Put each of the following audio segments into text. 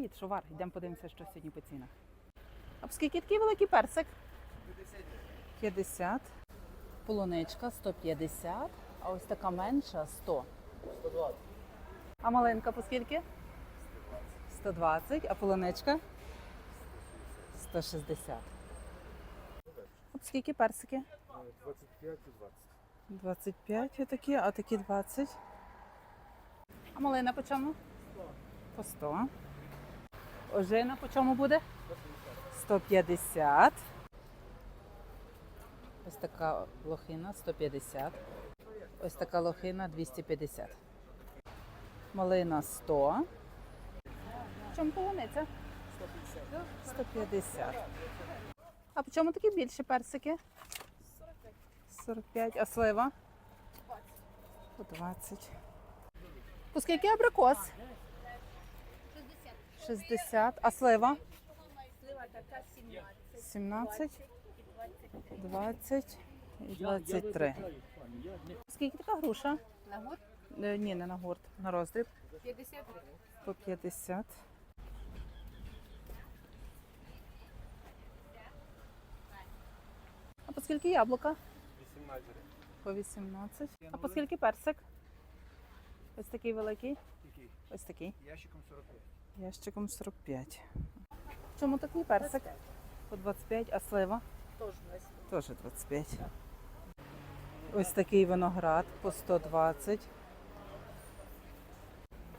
привіт, шовар. Йдемо подивимося, що сьогодні по цінах. А скільки такий великий персик? 50. Полуничка 150, а ось така менша 100. 120. А маленька по скільки? 120, 120. а полуничка? 160. А скільки персики? 25 і 20. 25 такі, а такі 20. А малина по чому? 100. По 100. Ожина по чому буде? 150. Ось така лохина 150. Ось така лохина 250. Малина 100. В чому полуниця? 150. А по чому такі більші персики? 45. А слива? По 20. По скільки абрикос? 60. 60. А слива? Слива така 17. 17, 20 і 23. Скільки така груша? На год Е, Ні, не на гурт, на роздріб. 50 гривень. По 50. А по скільки яблука? 18 гривень. По 18. А по скільки персик? Ось такий великий. Ось такий. Ящиком 45. Ящиком 45. Чому такий персик? По 25, а слива? Теж весь. Теж 25. Ось такий виноград по 120.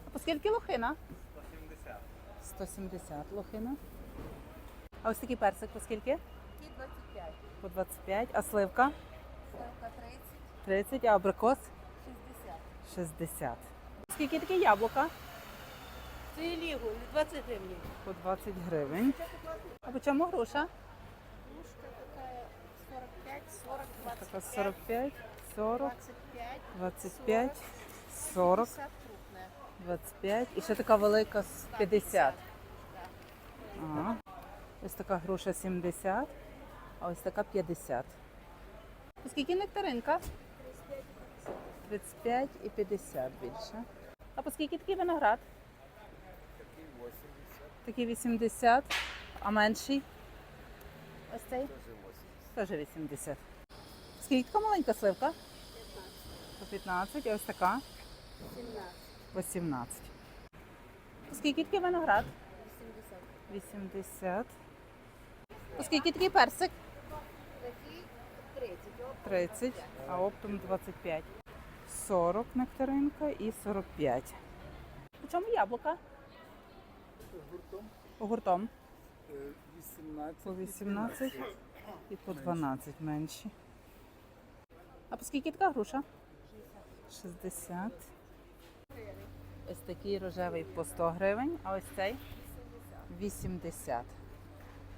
А по скільки лохина? 170. 170 лохина. А ось такий персик по скільки? Ті 25. По 25. А сливка? Сливка 30, 30, а абрикос 60. 60. Скільки такі яблука? Це лігу, 20 гривень. По 20 гривень. А по чому груша? Кружка така 45, 40, 25. Така 45, 40, 25, 25, 40, 50 крупне. 25. І ще така велика з 50. Ага. Ось така груша 70, а ось така 50. По Скільки нектаринка? 35 і 50 більше. А по скільки такий виноград? Такий 80. Такий 80, а менший? Ось цей? Теж 80. Теж 80. Скільки така маленька сливка? 15. По 15, а ось така? 17, По 17. По Скільки такий виноград? 80. 80. По Скільки такий персик? Такі 30. 30, а оптом 25. 40 нектаринка і 45. У чому яблука? Гуртом Гуртом. е, 18. По 18 і по 12 менші. А по скільки така груша? 60. Ось такий рожевий по 100 гривень, а ось цей 80.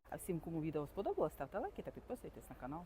А всім, кому відео сподобалось, ставте лайки та підписуйтесь на канал.